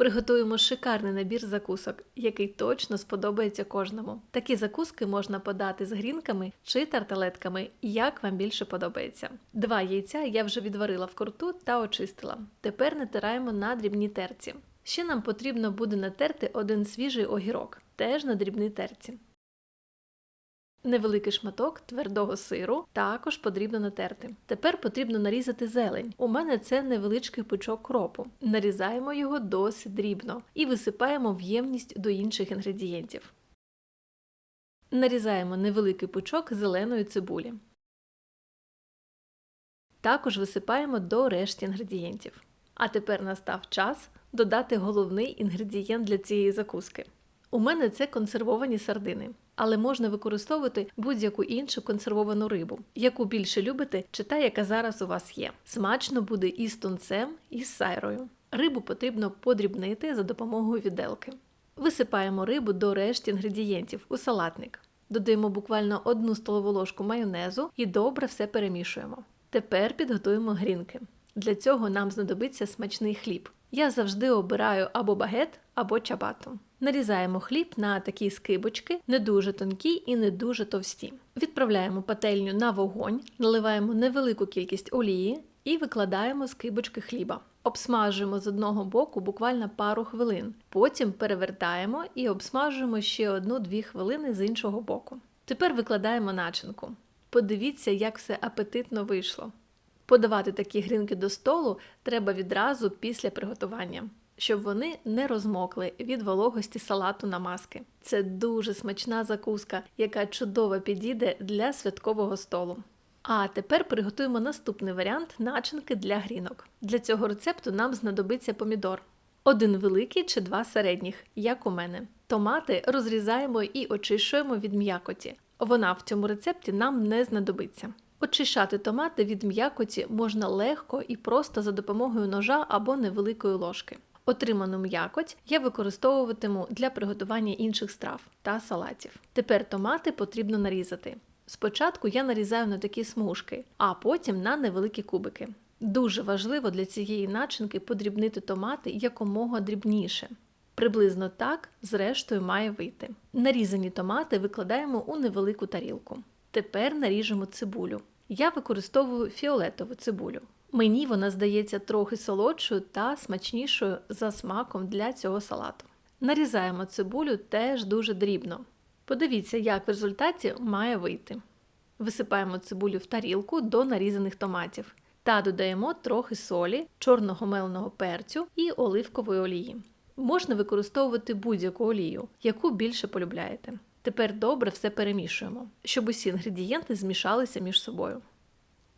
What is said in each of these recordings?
Приготуємо шикарний набір закусок, який точно сподобається кожному. Такі закуски можна подати з грінками чи тарталетками, як вам більше подобається. Два яйця я вже відварила в корту та очистила. Тепер натираємо на дрібній терці. Ще нам потрібно буде натерти один свіжий огірок, теж на дрібній терці. Невеликий шматок твердого сиру також потрібно натерти. Тепер потрібно нарізати зелень. У мене це невеличкий пучок кропу. Нарізаємо його досить дрібно і висипаємо в ємність до інших інгредієнтів. Нарізаємо невеликий пучок зеленої цибулі. Також висипаємо до решті інгредієнтів. А тепер настав час додати головний інгредієнт для цієї закуски. У мене це консервовані сардини, але можна використовувати будь-яку іншу консервовану рибу, яку більше любите, чи та, яка зараз у вас є. Смачно буде і з тунцем, і з сайрою. Рибу потрібно подрібнити за допомогою віделки. Висипаємо рибу до решті інгредієнтів у салатник. Додаємо буквально одну столову ложку майонезу і добре все перемішуємо. Тепер підготуємо грінки. Для цього нам знадобиться смачний хліб. Я завжди обираю або багет, або чабату. Нарізаємо хліб на такі скибочки, не дуже тонкі і не дуже товсті. Відправляємо пательню на вогонь, наливаємо невелику кількість олії і викладаємо скибочки хліба. Обсмажуємо з одного боку буквально пару хвилин. Потім перевертаємо і обсмажуємо ще одну-дві хвилини з іншого боку. Тепер викладаємо начинку. Подивіться, як все апетитно вийшло. Подавати такі грінки до столу треба відразу після приготування, щоб вони не розмокли від вологості салату на маски. Це дуже смачна закуска, яка чудово підійде для святкового столу. А тепер приготуємо наступний варіант начинки для грінок. Для цього рецепту нам знадобиться помідор. Один великий чи два середніх, як у мене. Томати розрізаємо і очищуємо від м'якоті. Вона в цьому рецепті нам не знадобиться. Очищати томати від м'якоті можна легко і просто за допомогою ножа або невеликої ложки. Отриману м'якоть я використовуватиму для приготування інших страв та салатів. Тепер томати потрібно нарізати. Спочатку я нарізаю на такі смужки, а потім на невеликі кубики. Дуже важливо для цієї начинки подрібнити томати якомога дрібніше. Приблизно так, зрештою, має вийти. Нарізані томати викладаємо у невелику тарілку. Тепер наріжемо цибулю. Я використовую фіолетову цибулю. Мені вона здається трохи солодшою та смачнішою за смаком для цього салату. Нарізаємо цибулю теж дуже дрібно. Подивіться, як в результаті має вийти. Висипаємо цибулю в тарілку до нарізаних томатів та додаємо трохи солі, чорного меленого перцю і оливкової олії. Можна використовувати будь-яку олію, яку більше полюбляєте. Тепер добре все перемішуємо, щоб усі інгредієнти змішалися між собою.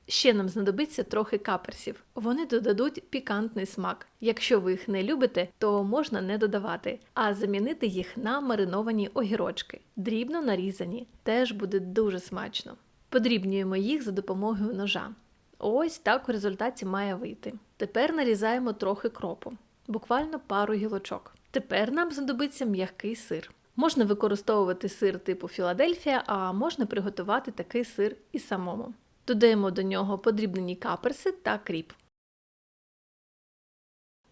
Ще нам знадобиться трохи каперсів. Вони додадуть пікантний смак. Якщо ви їх не любите, то можна не додавати, а замінити їх на мариновані огірочки, дрібно нарізані, теж буде дуже смачно. Подрібнюємо їх за допомогою ножа. Ось так у результаті має вийти. Тепер нарізаємо трохи кропу, буквально пару гілочок. Тепер нам знадобиться м'який сир. Можна використовувати сир типу Філадельфія, а можна приготувати такий сир і самому. Додаємо до нього подрібнені каперси та кріп.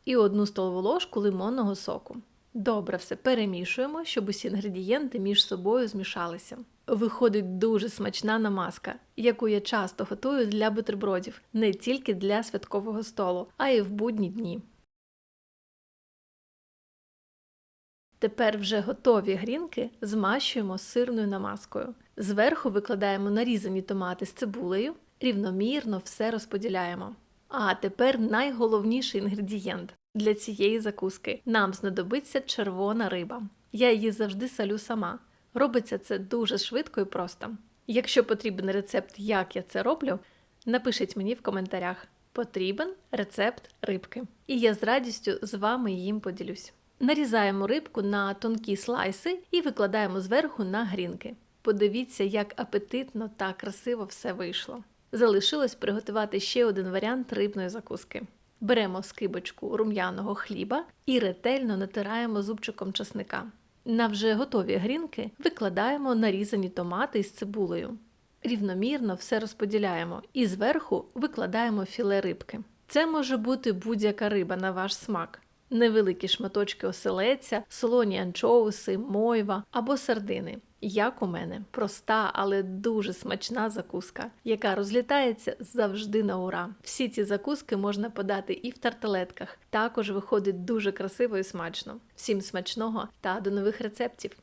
І одну столову ложку лимонного соку. Добре все перемішуємо, щоб усі інгредієнти між собою змішалися. Виходить дуже смачна намазка, яку я часто готую для бутербродів, не тільки для святкового столу, а й в будні дні. Тепер вже готові грінки змащуємо сирною намазкою. Зверху викладаємо нарізані томати з цибулею, рівномірно все розподіляємо. А тепер найголовніший інгредієнт для цієї закуски. Нам знадобиться червона риба. Я її завжди салю сама. Робиться це дуже швидко і просто. Якщо потрібен рецепт, як я це роблю, напишіть мені в коментарях. Потрібен рецепт рибки. І я з радістю з вами їм поділюсь. Нарізаємо рибку на тонкі слайси і викладаємо зверху на грінки. Подивіться, як апетитно та красиво все вийшло. Залишилось приготувати ще один варіант рибної закуски. Беремо скибочку рум'яного хліба і ретельно натираємо зубчиком часника. На вже готові грінки викладаємо нарізані томати із цибулею. Рівномірно все розподіляємо і зверху викладаємо філе рибки. Це може бути будь-яка риба на ваш смак. невеликі шматочки оселеця, солоні анчоуси, мойва або сардини. Як у мене, проста, але дуже смачна закуска, яка розлітається завжди на ура. Всі ці закуски можна подати і в тарталетках. Також виходить дуже красиво і смачно. Всім смачного та до нових рецептів!